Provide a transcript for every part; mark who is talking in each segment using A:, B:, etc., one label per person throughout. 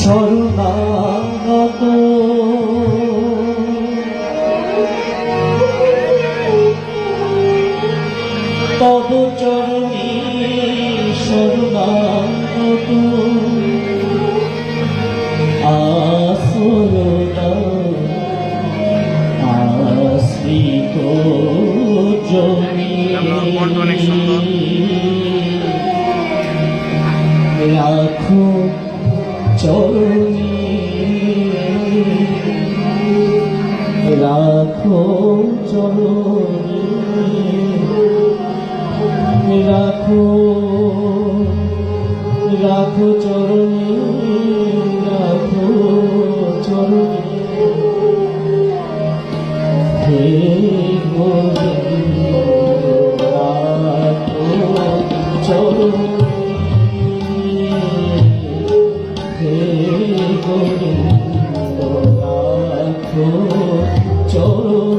A: শরণাগত। তব চরণী শরণাগত। আসরদা আশ্রিত। রাখো রাখো চরণী। রাখো চরণী হে গোবিন্দ রাখো চরণী। হে গোবিন্দ রাখো চরণী।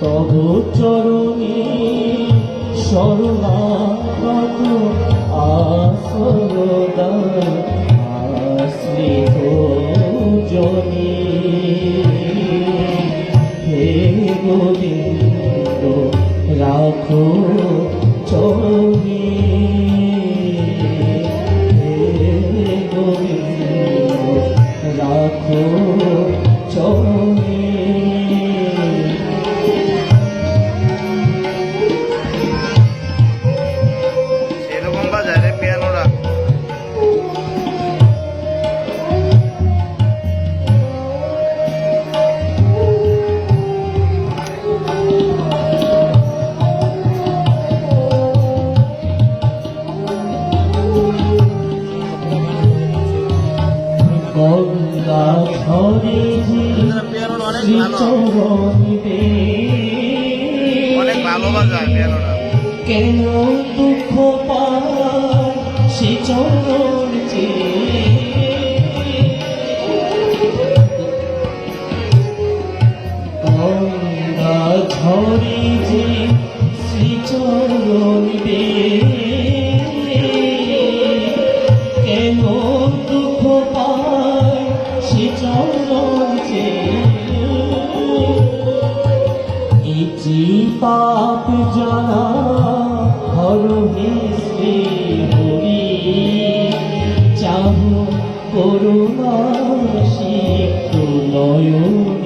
A: তব চরণী শরণাগত আসরদা আশ্রিত জনী। গঙ্গা
B: বাজায় পিয়ানোটা
A: কেন দুঃখ পায় সে চরণ গঙ্গা ঝরে যে শ্রীচরণ কেন ましくのよ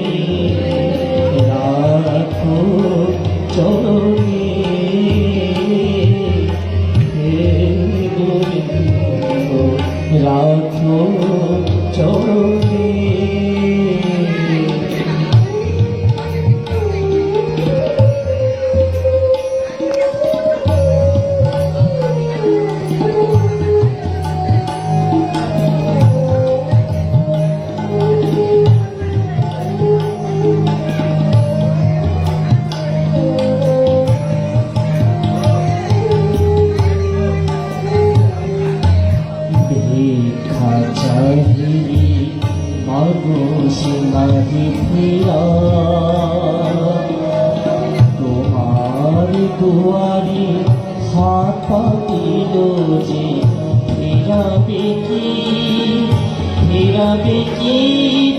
A: কি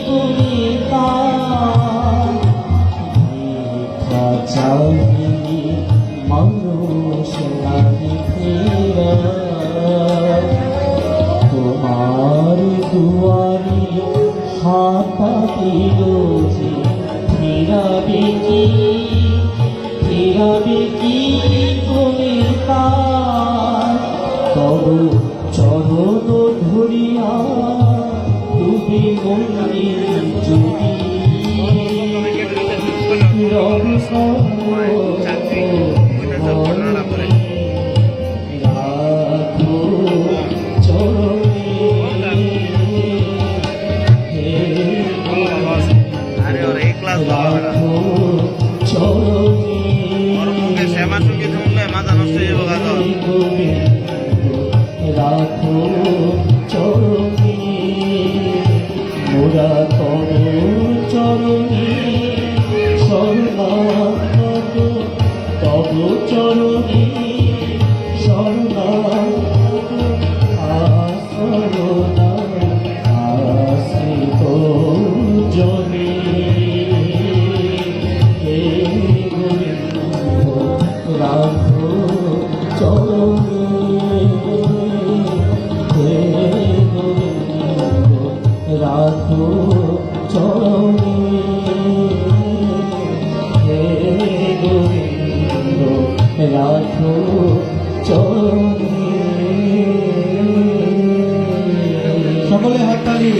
A: তুমি চাহি মানুষ তোমার দুয়ারি হাত পাতিল যে ফিরাবে কি? তুমি মন্দির যদি রবি রাখো চরণে রাখো চরণে
B: সংগীত মাথা নষ্ট হয়ে
A: সর্বাত্মক রাখো চরণে সর্বা আসরণা আশ্রিত জনে হে গোবিন্দ রাখো চরণে গোবিন্দ রাখো চরণে
C: সকলে হাততালি।